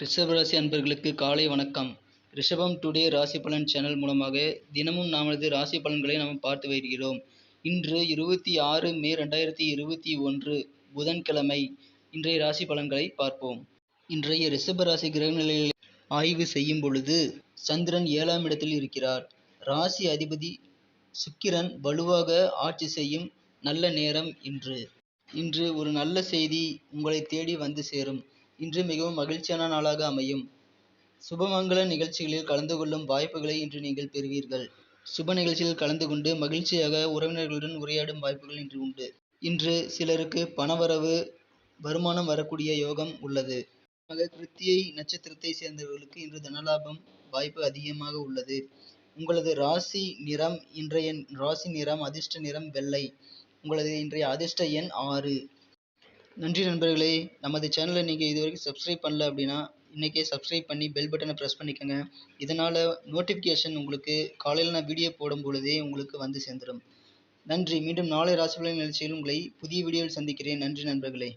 ரிஷபராசி அன்பர்களுக்கு காலை வணக்கம். ரிஷபம் டுடே ராசி பலன் சேனல் மூலமாக தினமும் நமது ராசி பலன்களை நாம் பார்த்து வருகிறோம். இன்று இருபத்தி ஆறு மே ரெண்டாயிரத்தி இருபத்தி ஒன்று புதன்கிழமை. இன்றைய ராசி பலன்களை பார்ப்போம். இன்றைய ரிஷபராசி கிரக ஆய்வு செய்யும் பொழுது சந்திரன் ஏழாம் இடத்தில் இருக்கிறார். ராசி அதிபதி சுக்கிரன் வலுவாக ஆட்சி செய்யும் நல்ல நேரம் இன்று. இன்று ஒரு நல்ல செய்தி உங்களை தேடி வந்து சேரும். இன்று மிகவும் மகிழ்ச்சியான நாளாக அமையும். சுபமங்கல நிகழ்ச்சிகளில் கலந்து கொள்ளும் வாய்ப்புகளை இன்று நீங்கள் பெறுவீர்கள். சுப நிகழ்ச்சியில் கலந்து கொண்டு மகிழ்ச்சியாக உறவினர்களுடன் உரையாடும் வாய்ப்புகள் இன்று உண்டு. இன்று சிலருக்கு பணவரவு வருமானம் வரக்கூடிய யோகம் உள்ளது. கிருத்தியை நட்சத்திரத்தை சேர்ந்தவர்களுக்கு இன்று தனலாபம் வாய்ப்பு அதிகமாக உள்ளது. உங்களது ராசி நிறம் இன்றைய ராசி நிறம் அதிர்ஷ்ட நிறம் வெள்ளை. உங்களது இன்றைய அதிர்ஷ்ட எண் ஆறு. நன்றி நண்பர்களே நமது சேனலை நீங்கள் இது வரைக்கும் சப்ஸ்கிரைப் பண்ணல அப்படின்னா இன்றைக்கே சப்ஸ்கிரைப் பண்ணி பெல் பட்டனை ப்ரெஸ் பண்ணிக்கோங்க. இதனால் நோட்டிஃபிகேஷன் உங்களுக்கு காலையில் நான் வீடியோ போடும் பொழுதே உங்களுக்கு வந்து சேர்ந்துடும் நன்றி. மீண்டும் நாளை ராசிபலன் நிகழ்ச்சியில் உங்களை புதிய வீடியோவில் சந்திக்கிறேன். நன்றி நண்பர்களே.